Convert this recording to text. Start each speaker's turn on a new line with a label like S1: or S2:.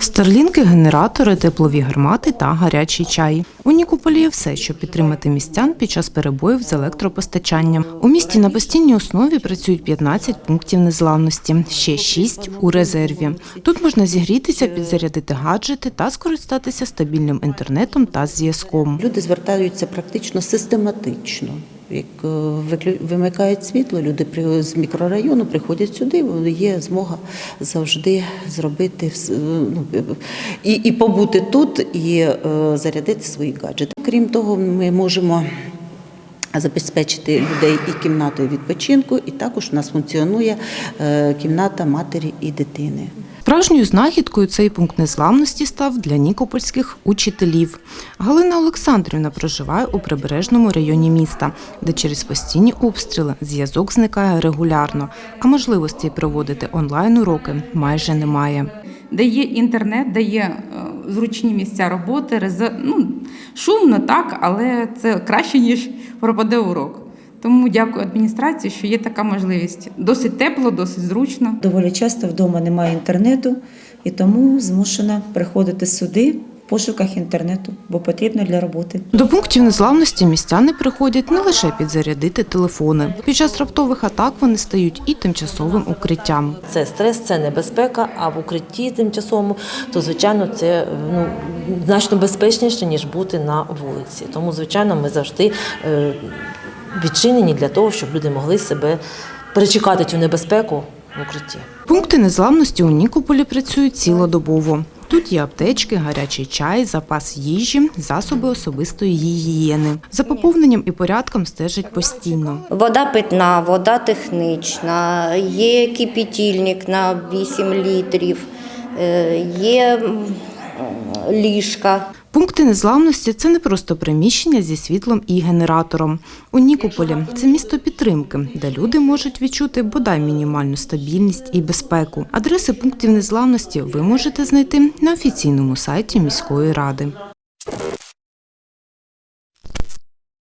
S1: Старлінки, генератори, теплові гармати та гарячий чай. У Нікополі є все, щоб підтримати містян під час перебоїв з електропостачанням. У місті на постійній основі працюють 15 пунктів незламності, ще 6 у резерві. Тут можна зігрітися, підзарядити гаджети та скористатися стабільним інтернетом та зв'язком.
S2: Люди звертаються практично систематично. Як е, вимикають світло, люди з мікрорайону приходять сюди, є змога завжди зробити вс- ну, і, і побути тут, і е, зарядити свої гаджети. Крім того, ми можемо забезпечити людей і кімнатою відпочинку, і також у нас функціонує е, кімната матері і дитини.
S1: Справжньою знахідкою цей пункт незламності став для нікопольських учителів. Галина Олександрівна проживає у прибережному районі міста, де через постійні обстріли зв'язок зникає регулярно, а можливості проводити онлайн-уроки майже немає.
S3: де є інтернет, де є зручні місця роботи, рез- ну, шумно, так, але це краще, ніж пропаде урок. Тому дякую адміністрації, що є така можливість. Досить тепло, досить зручно.
S4: Доволі часто вдома немає інтернету, і тому змушена приходити сюди пошуках інтернету, бо потрібно для роботи.
S1: До пунктів незламності містяни приходять не лише підзарядити телефони. Під час раптових атак вони стають і тимчасовим укриттям.
S5: Це стрес, це небезпека, а в укритті тимчасовому, то звичайно це ну, значно безпечніше, ніж бути на вулиці. Тому, звичайно, ми завжди е, відчинені для того, щоб люди могли себе перечекати цю небезпеку в укритті.
S1: Пункти незламності у Нікополі працюють цілодобово. Тут є аптечки, гарячий чай, запас їжі, засоби особистої гігієни. За поповненням і порядком стежать постійно.
S6: Вода питна, вода технічна, є кипітільник на 8 літрів, е, є ліжка.
S1: Пункти незламності це не просто приміщення зі світлом і генератором. У Нікополі це місто підтримки, де люди можуть відчути бодай мінімальну стабільність і безпеку. Адреси пунктів незламності ви можете знайти на офіційному сайті міської ради.